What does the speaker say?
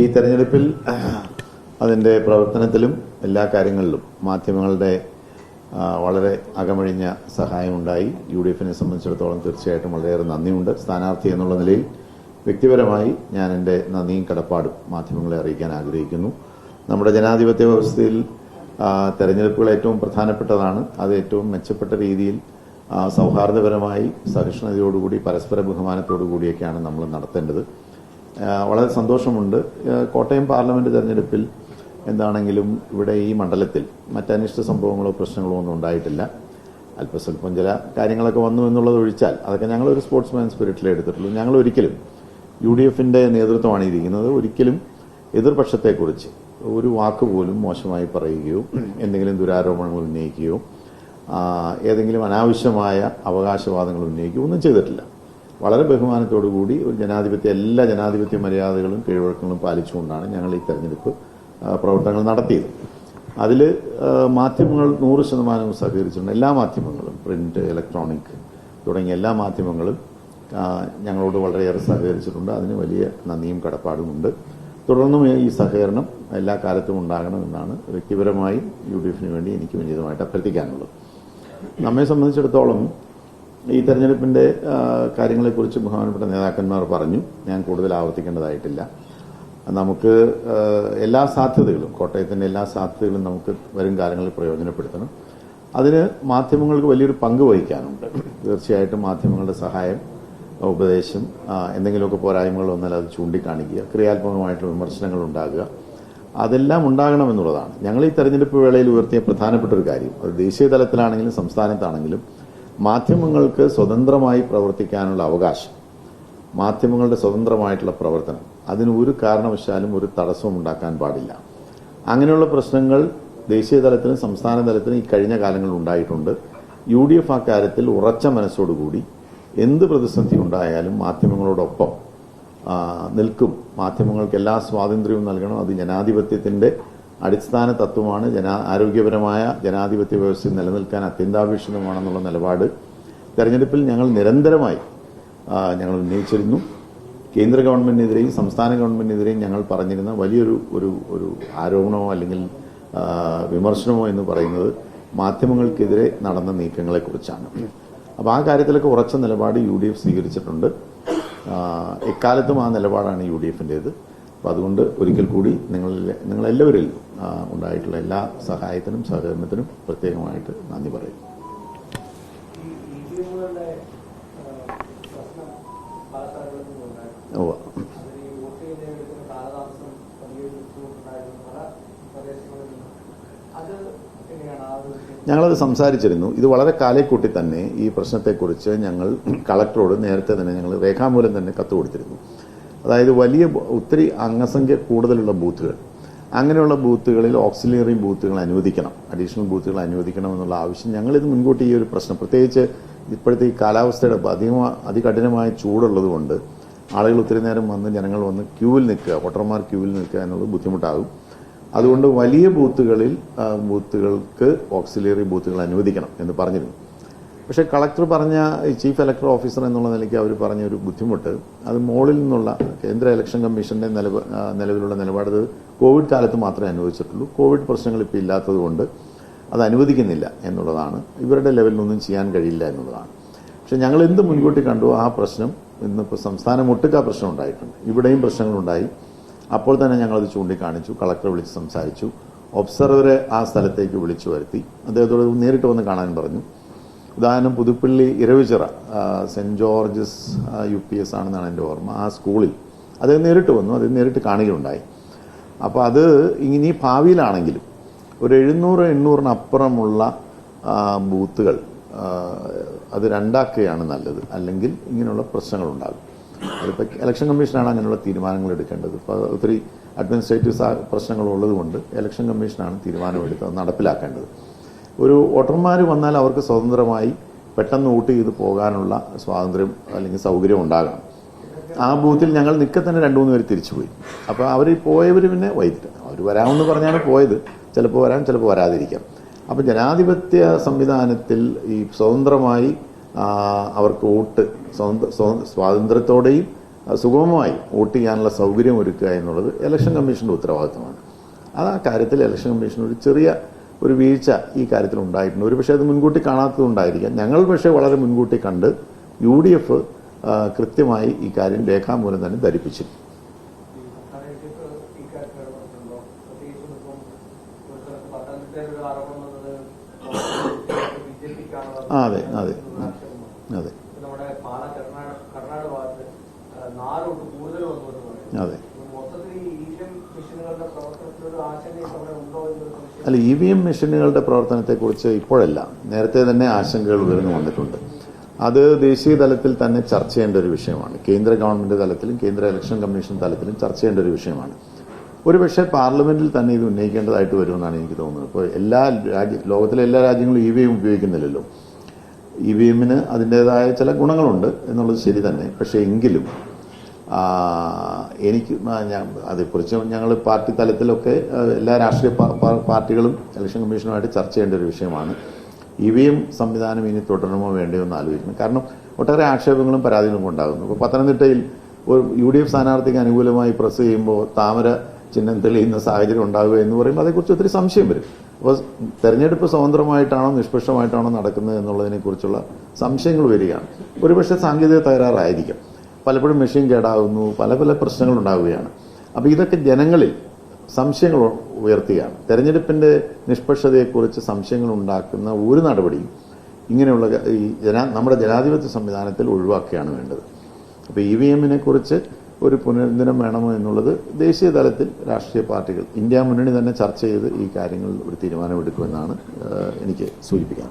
ഈ തെരഞ്ഞെടുപ്പിൽ അതിന്റെ പ്രവർത്തനത്തിലും എല്ലാ കാര്യങ്ങളിലും മാധ്യമങ്ങളുടെ വളരെ അകമഴിഞ്ഞ സഹായമുണ്ടായി. യു ഡി എഫിനെ സംബന്ധിച്ചിടത്തോളം തീർച്ചയായിട്ടും വളരെയേറെ നന്ദിയുണ്ട്. സ്ഥാനാർത്ഥി എന്നുള്ള നിലയിൽ വ്യക്തിപരമായി ഞാൻ എന്റെ നന്ദിയും കടപ്പാടും മാധ്യമങ്ങളെ അറിയിക്കാൻ ആഗ്രഹിക്കുന്നു. നമ്മുടെ ജനാധിപത്യ വ്യവസ്ഥയിൽ തെരഞ്ഞെടുപ്പുകൾ ഏറ്റവും പ്രധാനപ്പെട്ടതാണ്. അത് ഏറ്റവും മെച്ചപ്പെട്ട രീതിയിൽ സൗഹാർദ്ദപരമായി സഹിഷ്ണുതയോടുകൂടി പരസ്പര ബഹുമാനത്തോടുകൂടിയൊക്കെയാണ് നമ്മൾ നടത്തേണ്ടത്. വളരെ സന്തോഷമുണ്ട്. കോട്ടയം പാർലമെന്റ് തെരഞ്ഞെടുപ്പിൽ എന്താണെങ്കിലും ഇവിടെ ഈ മണ്ഡലത്തിൽ മറ്റനിഷ്ട സംഭവങ്ങളോ പ്രശ്നങ്ങളോ ഒന്നും ഉണ്ടായിട്ടില്ല. അല്പസ്വല്പം ചില കാര്യങ്ങളൊക്കെ വന്നു എന്നുള്ളത് ഒഴിച്ചാൽ അതൊക്കെ ഞങ്ങൾ ഒരു സ്പോർട്സ്മാൻ സ്പിരിറ്റിലേ എടുത്തിട്ടുള്ളൂ. ഞങ്ങൾ ഒരിക്കലും യു ഡി എഫിന്റെ നേതൃത്വമാണ് ഇരിക്കുന്നത്. ഒരിക്കലും എതിർപക്ഷത്തെക്കുറിച്ച് ഒരു വാക്ക് പോലും മോശമായി പറയുകയോ എന്തെങ്കിലും ദുരാരോപണങ്ങൾ ഉന്നയിക്കുകയോ ഏതെങ്കിലും അനാവശ്യമായ അവകാശവാദങ്ങൾ ഉന്നയിക്കുകയോ ഒന്നും ചെയ്തിട്ടില്ല. വളരെ ബഹുമാനത്തോടു കൂടി ഒരു ജനാധിപത്യ എല്ലാ ജനാധിപത്യ മര്യാദകളും കീഴ്വഴക്കങ്ങളും പാലിച്ചുകൊണ്ടാണ് ഞങ്ങൾ ഈ തെരഞ്ഞെടുപ്പ് പ്രവർത്തനങ്ങൾ നടത്തിയത്. അതിൽ മാധ്യമങ്ങൾ നൂറ് ശതമാനവും സഹകരിച്ചിട്ടുണ്ട്. എല്ലാ മാധ്യമങ്ങളും പ്രിന്റ് ഇലക്ട്രോണിക് തുടങ്ങിയ എല്ലാ മാധ്യമങ്ങളും ഞങ്ങളോട് വളരെയേറെ സഹകരിച്ചിട്ടുണ്ട്. അതിന് വലിയ നന്ദിയും കടപ്പാടുമുണ്ട് തുടർന്നും ഈ സഹകരണം എല്ലാ കാലത്തും ഉണ്ടാകണമെന്നാണ് വ്യക്തിപരമായി യു ഡി എഫിന് വേണ്ടി എനിക്ക് വിനീതമായിട്ട് അഭ്യർത്ഥിക്കാനുള്ളത്. നമ്മെ സംബന്ധിച്ചിടത്തോളം ഈ തെരഞ്ഞെടുപ്പിന്റെ കാര്യങ്ങളെക്കുറിച്ച് ബഹുമാനപ്പെട്ട നേതാക്കന്മാർ പറഞ്ഞു. ഞാൻ കൂടുതൽ ആവർത്തിക്കേണ്ടതായിട്ടില്ല. നമുക്ക് എല്ലാ സാധ്യതകളും കോട്ടയത്തിന്റെ എല്ലാ സാധ്യതകളും നമുക്ക് വരും കാലങ്ങളിൽ പ്രയോജനപ്പെടുത്തണം. അതിന് മാധ്യമങ്ങൾക്ക് വലിയൊരു പങ്ക് വഹിക്കാനുണ്ട്. തീർച്ചയായിട്ടും മാധ്യമങ്ങളുടെ സഹായം ഉപദേശം എന്തെങ്കിലുമൊക്കെ പോരായ്മകൾ വന്നാൽ അത് ചൂണ്ടിക്കാണിക്കുക ക്രിയാത്മകമായിട്ടുള്ള വിമർശനങ്ങൾ ഉണ്ടാകുക. അതെല്ലാം ഉണ്ടാകണമെന്നുള്ളതാണ്. ഞങ്ങൾ ഈ തെരഞ്ഞെടുപ്പ് വേളയിൽ ഉയർത്തിയ പ്രധാനപ്പെട്ട ഒരു കാര്യം. അത് ദേശീയ തലത്തിലാണെങ്കിലും സംസ്ഥാനത്താണെങ്കിലും മാധ്യമങ്ങൾക്ക് സ്വതന്ത്രമായി പ്രവർത്തിക്കാനുള്ള അവകാശം. മാധ്യമങ്ങളുടെ സ്വതന്ത്രമായിട്ടുള്ള പ്രവർത്തനം. അതിന് ഒരു കാരണവശാലും ഒരു തടസ്സവും ഉണ്ടാക്കാൻ പാടില്ല. അങ്ങനെയുള്ള പ്രശ്നങ്ങൾ ദേശീയ തലത്തിലും സംസ്ഥാന തലത്തിലും ഈ കഴിഞ്ഞ കാലങ്ങളിൽ ഉണ്ടായിട്ടുണ്ട്. യു ഡി എഫ് അക്കാര്യത്തിൽ കാര്യത്തിൽ ഉറച്ച മനസ്സോടുകൂടി എന്ത് പ്രതിസന്ധി ഉണ്ടായാലും മാധ്യമങ്ങളോടൊപ്പം നിൽക്കും. മാധ്യമങ്ങൾക്ക് എല്ലാ സ്വാതന്ത്ര്യവും നൽകണം. അത് ജനാധിപത്യത്തിന്റെ അടിസ്ഥാന തത്വമാണ് ജനാ ആരോഗ്യപരമായ ജനാധിപത്യ വ്യവസ്ഥ നിലനിൽക്കാൻ അത്യന്താപേക്ഷിതമാണെന്നുള്ള നിലപാട്. തെരഞ്ഞെടുപ്പിൽ ഞങ്ങൾ നിരന്തരമായി ഞങ്ങൾ ഉന്നയിച്ചിരുന്നു. കേന്ദ്ര ഗവൺമെന്റിനെതിരെയും സംസ്ഥാന ഗവൺമെന്റിനെതിരെയും ഞങ്ങൾ പറഞ്ഞിരുന്ന വലിയൊരു ഒരു ഒരു ആരോപണമോ അല്ലെങ്കിൽ വിമർശനമോ എന്ന് പറയുന്നത് മാധ്യമങ്ങൾക്കെതിരെ നടന്ന നീക്കങ്ങളെക്കുറിച്ചാണ്. അപ്പോൾ ആ കാര്യത്തിലൊക്കെ ഉറച്ച നിലപാട് യു ഡി എഫ് സ്വീകരിച്ചിട്ടുണ്ട്. എക്കാലത്തും ആ നിലപാടാണ് യു ഡി എഫിന്റേത് അപ്പോൾ അതുകൊണ്ട് ഒരിക്കൽ കൂടി നിങ്ങൾ നിങ്ങളെല്ലാവരിൽ ഉണ്ടായിട്ടുള്ള എല്ലാ സഹായത്തിനും സഹകരണത്തിനും പ്രത്യേകമായിട്ട് നന്ദി പറയുന്നു ഒരു ഞങ്ങളത് സംസാരിച്ചിരുന്നു. ഇത് വളരെ കാലേക്കൂട്ടി തന്നെ ഈ പ്രശ്നത്തെക്കുറിച്ച് ഞങ്ങൾ കളക്ടറോട് നേരത്തെ തന്നെ ഞങ്ങൾ രേഖാമൂലം തന്നെ കത്ത് കൊടുത്തിരുന്നു. അതായത് വലിയ ഒത്തിരി അംഗസംഖ്യ കൂടുതലുള്ള ബൂത്തുകൾ. അങ്ങനെയുള്ള ബൂത്തുകളിൽ ഓക്സിലറി ബൂത്തുകൾ അനുവദിക്കണം. അഡീഷണൽ ബൂത്തുകൾ അനുവദിക്കണം എന്നുള്ള ആവശ്യം ഞങ്ങളിത് മുൻകൂട്ടി ഈ ഒരു പ്രശ്നം. പ്രത്യേകിച്ച് ഇപ്പോഴത്തെ ഈ കാലാവസ്ഥയുടെ അധികം അതികഠിനമായ ചൂടുള്ളത് കൊണ്ട് ആളുകൾ ഒത്തിരി നേരം വന്ന് ജനങ്ങൾ വന്ന് ക്യൂവിൽ നിൽക്കുക. വോട്ടർമാർ ക്യൂവിൽ നിൽക്കുക എന്നുള്ളത് ബുദ്ധിമുട്ടാകും. അതുകൊണ്ട് വലിയ ബൂത്തുകളിൽ ബൂത്തുകൾക്ക് ഓക്സിലറി ബൂത്തുകൾ അനുവദിക്കണം എന്ന് പറഞ്ഞിരുന്നു. പക്ഷേ കളക്ടർ പറഞ്ഞ ചീഫ് ഇലക്ടർ ഓഫീസർ എന്നുള്ള നിലയ്ക്ക് അവർ പറഞ്ഞ ഒരു ബുദ്ധിമുട്ട്. അത് മോളിൽ നിന്നുള്ള കേന്ദ്ര ഇലക്ഷൻ കമ്മീഷന്റെ നിലവിലുള്ള നിലപാട്. കോവിഡ് കാലത്ത് മാത്രമേ അനുവദിച്ചിട്ടുള്ളൂ. കോവിഡ് പ്രശ്നങ്ങൾ ഇപ്പോൾ ഇല്ലാത്തതുകൊണ്ട് അത് അനുവദിക്കുന്നില്ല എന്നുള്ളതാണ്. ഇവരുടെ ലെവലിലൊന്നും ചെയ്യാൻ കഴിയില്ല എന്നുള്ളതാണ്. പക്ഷെ ഞങ്ങൾ എന്ത് മുൻകൂട്ടി കണ്ടു ആ പ്രശ്നം? ഇന്നിപ്പോൾ സംസ്ഥാനം ഒട്ടുക്ക പ്രശ്നം ഉണ്ടായിട്ടുണ്ട്. ഇവിടെയും പ്രശ്നങ്ങളുണ്ടായി. അപ്പോൾ തന്നെ ഞങ്ങളത് ചൂണ്ടിക്കാണിച്ചു. കളക്ടറെ വിളിച്ച് സംസാരിച്ചു. ഒബ്സർവറെ ആ സ്ഥലത്തേക്ക് വിളിച്ചു വരുത്തി. അദ്ദേഹത്തോട് നേരിട്ട് വന്ന് കാണാൻ പറഞ്ഞു. ഉദാഹരണം Puthuppally Iravichira saint George's U P S ആണെന്നാണ് എന്റെ ഓർമ്മ. ആ സ്കൂളിൽ അത് നേരിട്ട് വന്നു അത് നേരിട്ട് കാണുകയുണ്ടായി അപ്പോൾ അത് ഇനി ഭാവിയിലാണെങ്കിലും ഒരു എഴുന്നൂറ് എണ്ണൂറിനപ്പുറമുള്ള ബൂത്തുകൾ അത് രണ്ടാക്കുകയാണ് നല്ലത്. അല്ലെങ്കിൽ ഇങ്ങനെയുള്ള പ്രശ്നങ്ങളുണ്ടാകും. അതിപ്പോൾ ഇലക്ഷൻ കമ്മീഷനാണ് അങ്ങനെയുള്ള തീരുമാനങ്ങൾ എടുക്കേണ്ടത്. ഇപ്പോൾ ഒത്തിരി അഡ്മിനിസ്ട്രേറ്റീവ് പ്രശ്നങ്ങളുള്ളത് കൊണ്ട് ഇലക്ഷൻ കമ്മീഷനാണ് തീരുമാനമെടുത്ത് നടപ്പിലാക്കേണ്ടത്. ഒരു വോട്ടർമാർ വന്നാൽ അവർക്ക് സ്വതന്ത്രമായി പെട്ടെന്ന് വോട്ട് ചെയ്ത് പോകാനുള്ള സ്വാതന്ത്ര്യം അല്ലെങ്കിൽ സൗകര്യം ഉണ്ടാകണം. ആ ബൂത്തിൽ ഞങ്ങൾ നിൽക്കെ തന്നെ രണ്ടു മൂന്ന് പേര് തിരിച്ചുപോയി അപ്പോൾ അവർ പോയവർ പിന്നെ വൈകിട്ട്. അവർ വരാമെന്ന് പറഞ്ഞാണ് പോയത്. ചിലപ്പോൾ വരാം ചിലപ്പോൾ വരാതിരിക്കാം. അപ്പം ജനാധിപത്യ സംവിധാനത്തിൽ ഈ സ്വതന്ത്രമായി അവർക്ക് വോട്ട് സ്വതന്ത്ര സ്വ- സ്വാതന്ത്ര്യത്തോടെയും സുഗമമായി വോട്ട് ചെയ്യാനുള്ള സൗകര്യം ഒരുക്കുക എന്നുള്ളത് ഇലക്ഷൻ കമ്മീഷന്റെ ഉത്തരവാദിത്തമാണ്. അത് ആ കാര്യത്തിൽ ഇലക്ഷൻ കമ്മീഷൻ ഒരു ചെറിയ ഒരു വീഴ്ച ഈ കാര്യത്തിൽ ഉണ്ടായിട്ടുണ്ട്. ഒരു പക്ഷേ അത് മുൻകൂട്ടി കാണാത്തതുണ്ടായിരിക്കാം ഞങ്ങൾ പക്ഷേ വളരെ മുൻകൂട്ടി കണ്ട് യു ഡി എഫ് കൃത്യമായി ഈ കാര്യം രേഖാമൂലം തന്നെ ധരിപ്പിച്ചു അതെ അതെ അതെ. കാര്യത്തിൽ അല്ല ഇ വി എം മെഷീനുകളുടെ പ്രവർത്തനത്തെക്കുറിച്ച് ഇപ്പോഴല്ല. നേരത്തെ തന്നെ ആശങ്കകൾ ഉയർന്നു വന്നിട്ടുണ്ട്. അത് ദേശീയ തലത്തിൽ തന്നെ ചർച്ച ചെയ്യേണ്ട ഒരു വിഷയമാണ്. കേന്ദ്ര ഗവൺമെന്റ് തലത്തിലും കേന്ദ്ര ഇലക്ഷൻ കമ്മീഷൻ തലത്തിലും ചർച്ച ചെയ്യേണ്ട ഒരു വിഷയമാണ്. ഒരുപക്ഷെ പാർലമെന്റിൽ തന്നെ ഇത് ഉന്നയിക്കേണ്ടതായിട്ട് വരുമെന്നാണ് എനിക്ക് തോന്നുന്നത്. ഇപ്പോൾ എല്ലാ രാജ്യ ലോകത്തിലെ എല്ലാ രാജ്യങ്ങളും ഇ വി എം ഉപയോഗിക്കുന്നില്ലല്ലോ. ഇ വി എമ്മിന് അതിന്റെതായ ചില ഗുണങ്ങളുണ്ട് എന്നുള്ളത് ശരി തന്നെ. പക്ഷേ എങ്കിലും എനിക്ക് അതേക്കുറിച്ച് ഞങ്ങൾ പാർട്ടി തലത്തിലൊക്കെ എല്ലാ രാഷ്ട്രീയ പാർട്ടികളും ഇലക്ഷൻ കമ്മീഷനുമായിട്ട് ചർച്ച ചെയ്യേണ്ട ഒരു വിഷയമാണ്. ഇ വി എം സംവിധാനം ഇനി തുടരണമോ വേണ്ടയോ എന്ന് ആലോചിക്കുന്നു. കാരണം ഒട്ടേറെ ആക്ഷേപങ്ങളും പരാതികളും ഉണ്ടാകുന്നു. ഇപ്പോൾ പത്തനംതിട്ടയിൽ ഒരു യു ഡി എഫ് സ്ഥാനാർത്ഥിക്ക് അനുകൂലമായി പ്രസ് ചെയ്യുമ്പോൾ താമര ചിഹ്നം തെളിയുന്ന സാഹചര്യം ഉണ്ടാവുക എന്ന് പറയുമ്പോൾ അതേക്കുറിച്ച് ഒത്തിരി സംശയം വരും. അപ്പോൾ തെരഞ്ഞെടുപ്പ് സ്വതന്ത്രമായിട്ടാണോ നിഷ്പക്ഷമായിട്ടാണോ നടക്കുന്നത് എന്നുള്ളതിനെക്കുറിച്ചുള്ള സംശയങ്ങൾ വരികയാണ്. ഒരുപക്ഷെ സാങ്കേതിക തകരാറായിരിക്കും. പലപ്പോഴും മെഷീൻ കേടാകുന്നു പല പല പ്രശ്നങ്ങൾ ഉണ്ടാവുകയാണ്. അപ്പോൾ ഇതൊക്കെ ജനങ്ങളിൽ സംശയങ്ങൾ ഉയർത്തുകയാണ്. തെരഞ്ഞെടുപ്പിന്റെ നിഷ്പക്ഷതയെക്കുറിച്ച് സംശയങ്ങൾ ഉണ്ടാക്കുന്ന ഒരു നടപടിയും ഇങ്ങനെയുള്ള ഈ ജന നമ്മുടെ ജനാധിപത്യ സംവിധാനത്തിൽ ഒഴിവാക്കുകയാണ് വേണ്ടത്. അപ്പോൾ ഇ വി എമ്മിനെ കുറിച്ച് ഒരു പുനരുദ്ധനം വേണമോ എന്നുള്ളത് ദേശീയ തലത്തിൽ രാഷ്ട്രീയ പാർട്ടികൾ ഇന്ത്യ മുന്നണി തന്നെ ചർച്ച ചെയ്ത് ഈ കാര്യങ്ങളിൽ ഒരു തീരുമാനമെടുക്കുമെന്നാണ് എനിക്ക് സൂചിപ്പിക്കാൻ